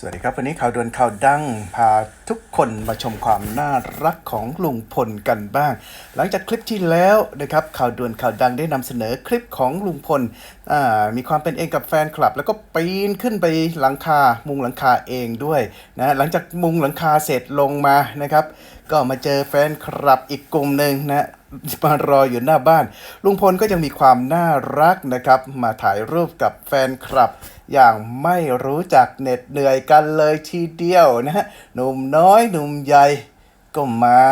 สวัสดีครับ วันนี้ข่าวด่วนข่าวดังพาทุกคนมาชมความน่ารักของลุงพลกันบ้าง หลังจากคลิปที่แล้วนะครับข่าวด่วนข่าวดังได้นำเสนอคลิปของลุงพลมีความเป็นเองกับแฟนคลับ แล้วก็ปีนขึ้นไปหลังคามุงหลังคาเองด้วยนะหลังจากมุงหลังคาเสร็จลงมานะครับ ก็มาเจอแฟนคลับอีกกลุ่มหนึ่งนะมารออยู่หน้าบ้าน ลุงพลก็ยังมีความน่ารักนะครับ มาถ่ายรูปกับแฟนคลับ อย่างไม่รู้จักเหน็ดเหนื่อยกันเลยทีเดียวนะฮะหนุ่มน้อยหนุ่มใหญ่ก็มา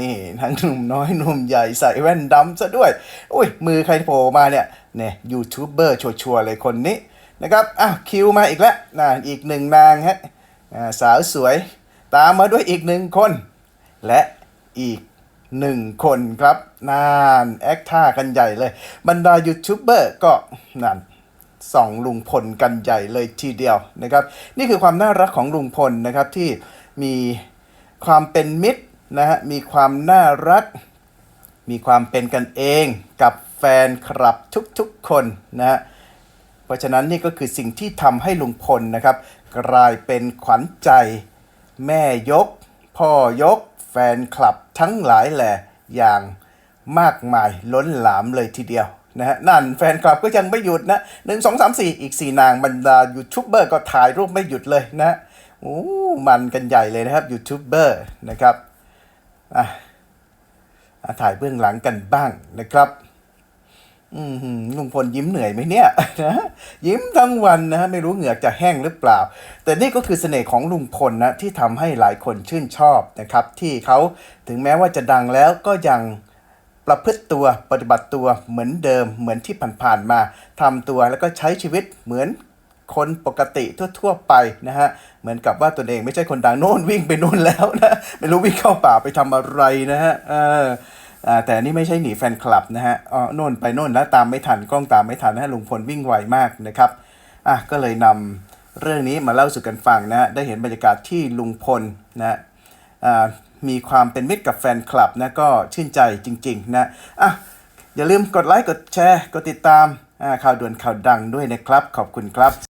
นี่ทั้งหนุ่มน้อยหนุ่มใหญ่ใส่แว่นดำซะด้วย อุ้ยมือใครโผล่มาเนี่ยเนี่ยยูทูบเบอร์ชัวร์เลยคนนี้นะครับอ้าวคิวมาอีกแล้วนะอีกหนึ่งนางฮะอ่าสาวสวย ตามมาด้วยอีกหนึ่งคน และอีกหนึ่งคนครับนานแอคท่ากันใหญ่เลย บรรดายูทูบเบอร์ก็นั่นส่องลุงพลกันใหญ่เลยทีเดียวนะครับ นี่คือความน่ารักของลุงพลนะครับที่มีความเป็นมิตรนะฮะมีความน่ารัก มีความเป็นกันเองกับแฟนคลับทุกๆคนนะฮะเพราะฉะนั้นนี่ก็คือสิ่งที่ทำให้ลุงพลนะครับ กลายเป็นขวัญใจ แม่ยก พ่อยก ฟนคลับทั้งหลายแหล่อย่างมากมายล้นหลามเลยทีเดียวนะฮะนั่นแฟนคลับก็ยังไม่หยุดนะหนึ่งสองสามสี่อีกสี่นางบรรดายูทูบเบอร์ก็ถ่ายรูปไม่หยุดเลยนะโอ้มันกันใหญ่เลยนะครับยูทูบเบอร์นะครับอะถ่ายเบื้องหลังกันบ้างนะครับ ลุงพลยิ้มเหนื่อยไหมเนี่ยนะยิ้มทั้งวันนะฮะไม่รู้เหงือกจะแห้งหรือเปล่า แต่นี่ก็คือเสน่ห์ของลุงพลนะที่ทำให้หลายคนชื่นชอบนะครับ ที่เขาถึงแม้ว่าจะดังแล้วก็ยังประพฤติตัวปฏิบัติตัวเหมือนเดิมเหมือนที่ผ่านๆมาทำตัวแล้วก็ใช้ชีวิตเหมือนคนปกติทั่วๆไปนะฮะ เหมือนกับว่าตนเองไม่ใช่คนดังโน่นวิ่งไปโน่นแล้วนะ ไม่รู้วิ่งเข้าป่าไปทำอะไรนะฮะเอออ่า แต่อันนี่ไม่ใช่หนีแฟนคลับนะฮะอ๋อโน่นไปโน่นแล้วตามไม่ทันกล้องตามไม่ทันนะฮะลุงพลวิ่งไวมากนะครับอะก็เลยนำเรื่องนี้มาเล่าสู่กันฟังนะฮะได้เห็นบรรยากาศที่ลุงพลนะฮะอ่ามีความเป็นมิตรกับแฟนคลับนะก็ชื่นใจจริง ๆ นะอะอย่าลืมกดไลค์กดแชร์ กดติดตามข่าวด่วนข่าวดังด้วยนะครับ ขอบคุณครับ